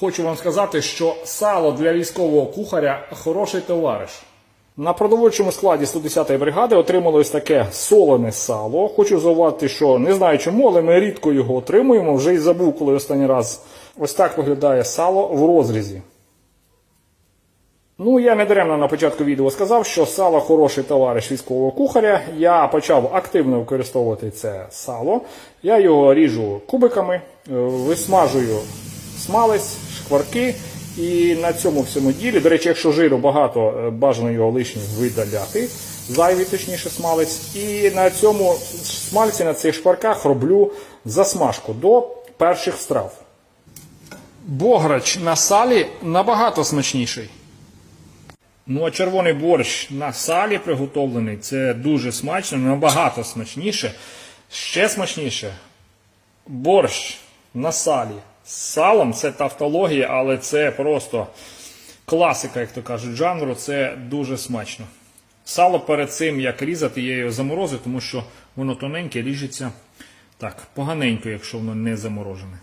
Хочу вам сказати, що сало для військового кухаря хороший товариш. На продовольчому складі 110-ї бригади отримали ось таке солене сало. Хочу зауважити, що не знаю чому, але ми рідко його отримуємо. Вже й забув, коли останній раз. Ось так виглядає сало в розрізі. Ну, я не даремно на початку відео сказав, що сало хороший товариш військового кухаря. Я почав активно використовувати це сало. Я його ріжу кубиками, е, висмажую смалець, шкварки. І на цьому всьому ділі, до речі, якщо жиру багато, е, бажано його лишніх видаляти, зайвий точніше смалець. І на цьому смальці, на цих шкварках роблю засмажку до перших страв. Бограч на салі набагато смачніший. Ну, а червоний борщ на салі приготовлений це дуже смачно, набагато смачніше. Ще смачніше. Борщ на салі. Салом це тавтологія, але це просто класика, як то кажуть, жанру. Це дуже смачно. Сало перед цим, як різати, я його заморозив, тому що воно тоненьке, ріжеться так, поганенько, якщо воно не заморожене.